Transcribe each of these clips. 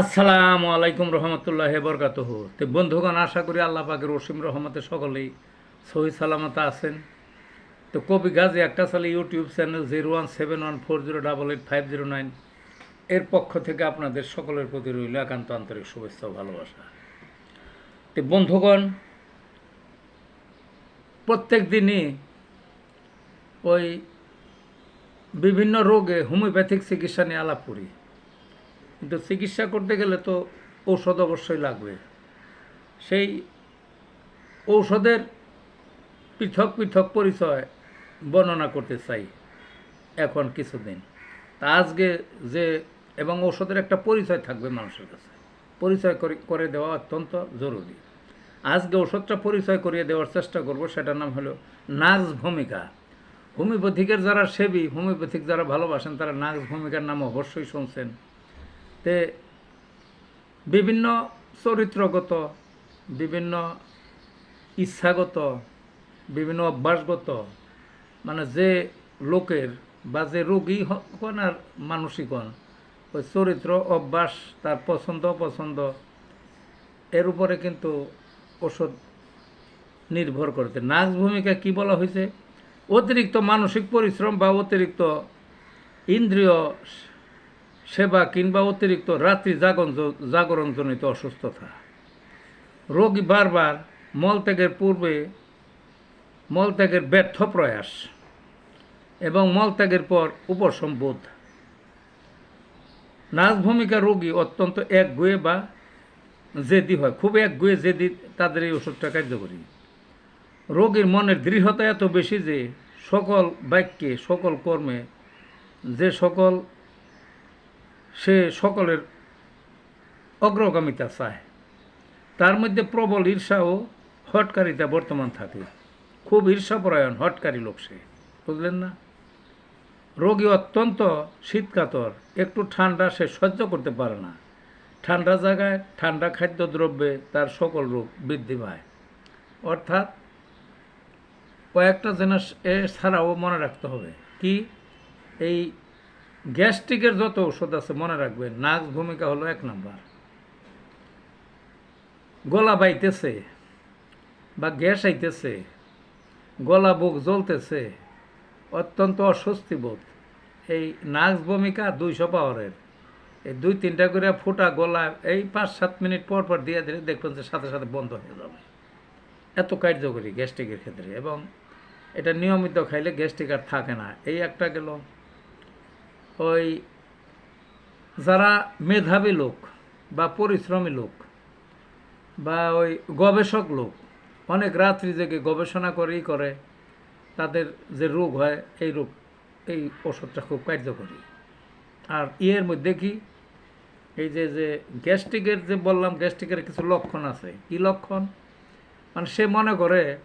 আসসালামু আলাইকুম রহমতুল্লাহ বরকাতহ। তো বন্ধুগণ, আশা করি আল্লাহ পাকের রসিম রহমতে সকলেই সহি সালামত আছেন। তো কবি গাজী একটা সালে YouTube channel zero one seven one four zero double eight five zero nine এর পক্ষ থেকে আপনাদের সকলের প্রতি রইল একান্ত আন্তরিক শুভেচ্ছা ভালোবাসা। তো বন্ধুগণ, প্রত্যেক দিনই ওই বিভিন্ন রোগে হোমিওপ্যাথিক চিকিৎসা নিয়ে আলাপ করি। কিন্তু চিকিৎসা করতে গেলে তো ঔষধ অবশ্যই লাগবে। সেই ঔষধের পৃথক পৃথক পরিচয় বর্ণনা করতে চাই এখন কিছুদিন। তা আজকে যে এবং ঔষধের একটা পরিচয় থাকবে মানুষের কাছে। পরিচয় করে- দেওয়া অত্যন্ত জরুরি। আজকে ওষুধটা পরিচয় করিয়ে দেওয়ার চেষ্টা করব, সেটার নাম হলো নার্স ভূমিকা। হোমিওপ্যাথিকের যারা সেবী, হোমিওপ্যাথিক যারা ভালোবাসেন, তারা নার্স ভূমিকার নাম অবশ্যই শুনছেন। তে বিভিন্ন চরিত্রগত, বিভিন্ন ইচ্ছাগত, বিভিন্ন অভ্যাসগত মানে যে লোকের বা যে রোগী হন আর মানসিক হন ওই চরিত্র, অভ্যাস, তার পছন্দ, অপছন্দ, এর উপরে কিন্তু ওষুধ নির্ভর করতে। নাচ ভূমিকা কি বলা হয়েছে? অতিরিক্ত মানসিক পরিশ্রম বা অতিরিক্ত ইন্দ্রিয় সেবা কিংবা অতিরিক্ত রাত্রি জাগরণ জাগরণজনিত অসুস্থতা। রোগী বারবার মলত্যাগের পূর্বে মলত্যাগের ব্যর্থ প্রয়াস এবং মলত্যাগের পর উপসম্বোধ। নাচ ভূমিকা রোগী অত্যন্ত একগুয়ে বা জেদি হয়, খুব একগুয়ে জেদি তাদের এই ওষুধটা কার্যকরী। রোগীর মনের দৃঢ়তা এত বেশি যে সকল বাক্যে, সকল কর্মে যে সকল সে সকলের অগ্রগামিতা চায়। তার মধ্যে প্রবল ঈর্ষা ও হটকারিতা বর্তমান থাকে। খুব ঈর্ষাপরায়ণ হটকারী লোক সে, বুঝলেন না? রোগী অত্যন্ত শীতকাতর, একটু ঠান্ডা সে সহ্য করতে পারে না। ঠান্ডা জায়গায় ঠান্ডা খাদ্যদ্রব্যে তার সকল রোগ বৃদ্ধি পায়। অর্থাৎ কয়েকটা জিনিস এ ছাড়াও মনে রাখতে হবে, কি? এই গ্যাস্ট্রিকের যত ওষুধ আছে, মনে রাখবেন, নাক ভূমিকা হলো এক নাম্বার। গলা বাইতেছে বা গ্যাস আইতেছে, গলা বুক জ্বলতেছে, অত্যন্ত অস্বস্তি বোধ। এই নাক ভূমিকা দুইশো পাওয়ারের। এই দুই তিনটা করে ফোটা গলা এই পাঁচ সাত মিনিট পর পর দিয়ে দিলে দেখবেন যে সাথে সাথে বন্ধ হয়ে যাবে। এত কার্যকরী গ্যাস্ট্রিকের ক্ষেত্রে এবং এটা নিয়মিত খাইলে গ্যাস্ট্রিক আর থাকে না। এই একটা গেল। ওই যারা মেধাবী লোক বা পরিশ্রমী লোক বা ওই গবেষক লোক, অনেক রাত্রি জেগে গবেষণা করেই করে, তাদের যে রোগ হয়, এই রোগ, এই ওষুধটা খুব কার্যকরী। আর ইয়ের মধ্যে কি? এই যে যে গ্যাস্ট্রিকের যে বললাম, গ্যাস্ট্রিকের কিছু লক্ষণ আছে। কি লক্ষণ? মানে সে মনে করে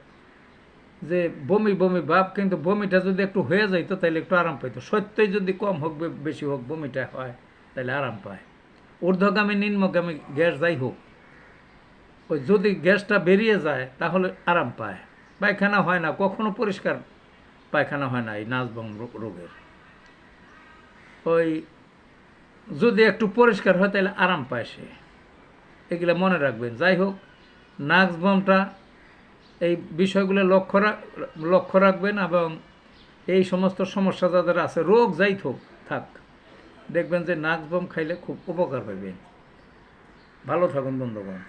যে বমি বমি ভাব কিন্তু বমিটা যদি একটু হয়ে যাইতো তাহলে একটু আরাম পাইতো। সত্যই যদি কম হোক বেশি হোক, বমিটা হয় তাহলে আরাম পায়। ঊর্ধ্বগামী, নিম্নগামী গ্যাস যাই হোক, ওই যদি গ্যাসটা বেরিয়ে যায়, তাহলে আরাম পায়। পায়খানা হয় না, কখনো পরিষ্কার পায়খানা হয় না এই নাচবং রোগের। ওই যদি একটু পরিষ্কার হয় তাহলে আরাম পায় সে। এগুলো মনে রাখবেন। যাই হোক নাক্সবমটা এই বিষয়গুলো লক্ষ্য লক্ষ্য রাখবেন এবং এই সমস্ত সমস্যা যাদের আছে, রোগ যাই থাক থাক, দেখবেন যে নাক বম খাইলে খুব উপকার পাবেন ভালো থাকুন, বন্ধুগণ।